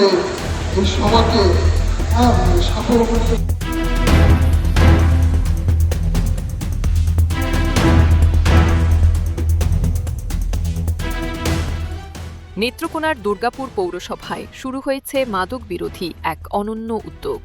করে এই হ্যাঁ, সফল করতে নেত্রকোনার দুর্গাপুর পৌরসভায় শুরু হয়েছে মাদক বিরোধী এক অনন্য উদ্যোগ।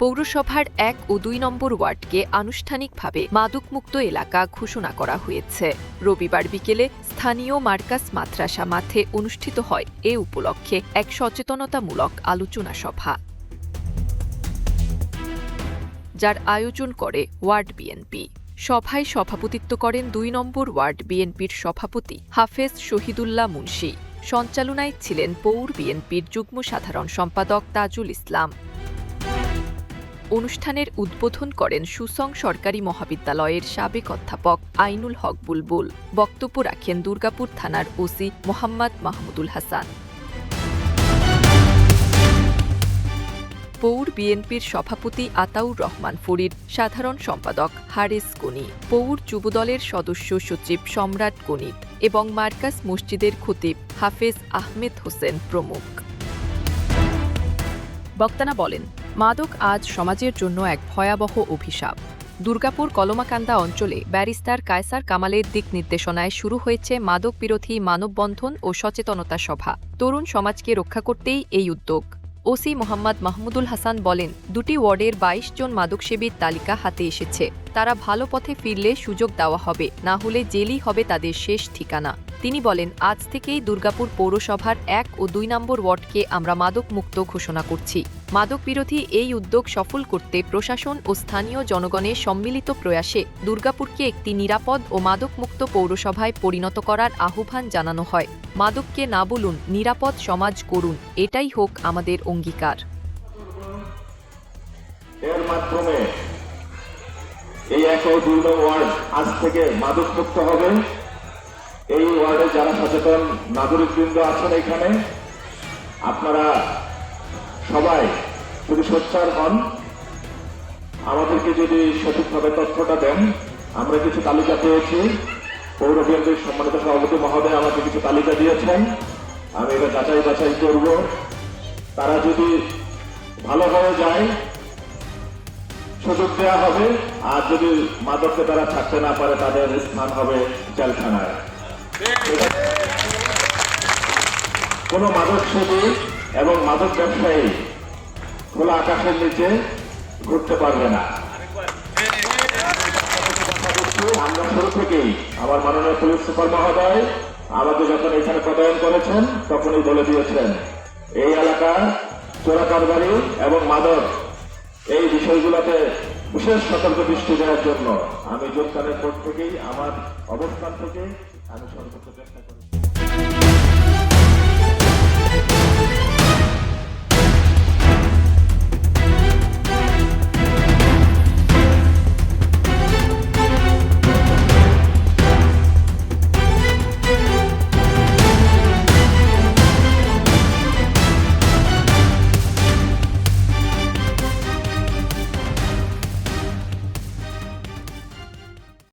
পৌরসভার এক ও দুই নম্বর ওয়ার্ডকে আনুষ্ঠানিকভাবে মাদকমুক্ত এলাকা ঘোষণা করা হয়েছে। রবিবার বিকেলে স্থানীয় মার্কাস মাদ্রাসা মাঠে অনুষ্ঠিত হয় এ উপলক্ষে এক সচেতনতামূলক আলোচনা সভা। যার আয়োজন করে ওয়ার্ড বিএনপি। সভায় সভাপতিত্ব করেন দুই নম্বর ওয়ার্ড বিএনপির সভাপতি হাফেজ শহীদুল্লাহ মুন্সি। সঞ্চালনায় ছিলেন পৌর বিএনপির যুগ্ম সাধারণ সম্পাদক তাজুল ইসলাম। অনুষ্ঠানের উদ্বোধন করেন সুসং সরকারি মহাবিদ্যালয়ের সাবেক অধ্যাপক আইনুল হক বুলবুল। বক্তব্য রাখেন দুর্গাপুর থানার ওসি মোহাম্মদ মাহমুদুল হাসান। পৌর বিএনপির সভাপতি আতাউর রহমান ফরিদ সাধারণ সম্পাদক হারেস গনি, পৌর যুবদলের সদস্য সচিব সম্রাট গণিত এবং মার্কাস মসজিদের খতিব হাফেজ আহমেদ হোসেন প্রমুখ। বক্তারা বলেন মাদক আজ সমাজের জন্য এক ভয়াবহ অভিশাপ। দুর্গাপুর কলমাকান্দা অঞ্চলে ব্যারিস্টার কায়সার কামালের দিক নির্দেশনায় শুরু হয়েছে মাদক বিরোধী মানববন্ধন ও সচেতনতা সভা। তরুণ সমাজকে রক্ষা করতেই এই উদ্যোগ। ওসি মোহাম্মদ মাহমুদুল হাসান বলেন, দুটি ওয়ার্ডের ২২ জন মাদকসেবীর তালিকা হাতে এসেছে। তারা ভালো পথে ফিরলে সুযোগ দেওয়া হবে, না হলে জেলই হবে তাদের শেষ ঠিকানা। তিনি বলেন, আজ থেকেই দুর্গাপুর পৌরসভার এক ও দুই নম্বর ওয়ার্ডকে আমরা মাদক মুক্ত ঘোষণা করছি। মাদক বিরোধী এই উদ্যোগ সফল করতে প্রশাসন ও স্থানীয় জনগণের সম্মিলিত প্রয়াসে দুর্গাপুরকে একটি নিরাপদ ও মাদকমুক্ত পৌরসভায় পরিণত করার আহ্বান জানানো হয়। মাদককে না বলুন, নিরাপদ সমাজ করুন, এটাই হোক আমাদের অঙ্গীকার। এর মাধ্যমে এই এক ও দুই ওয়ার্ড আজ থেকে হবে এই ওয়ার্ডে যারা সচেতন আছেন এখানে, আপনারা সবাই যদি সোচ্চার হন, আমাদেরকে যদি সঠিকভাবে তথ্যটা দেন, আমরা কিছু তালিকা পেয়েছি। পৌর বিএনপির সম্মানিত সভাপতি মহোদয় আমাকে কিছু তালিকা দিয়েছেন। আমি এটা যাচাই বাছাই করব। তারা যদি ভালো হয়ে যায়, সুযোগ দেওয়া হবে। আর যদি মাদককে তারা থাকতে না পারে, তাদের স্থান হবে জেলখানায়। কোন মাদক সেবী এবং মাদক ব্যবসায়ী খোলা আকাশের নিচে ঘুরতে পারবে না। আমরা শুরু থেকেই আমার মাননীয় পুলিশ সুপার মহোদয়, আমাকে যখন এখানে পদায়ন করেছেন, তখনই বলে দিয়েছেন, এই এলাকা, চোরা কারবারি এবং মাদক, এই বিষয়গুলোতে বিশেষ সতর্ক দৃষ্টি দেওয়ার জন্য আমি যোগদানের পর থেকেই আমার অবস্থান থেকে আমি সর্বোচ্চ চেষ্টা করেছি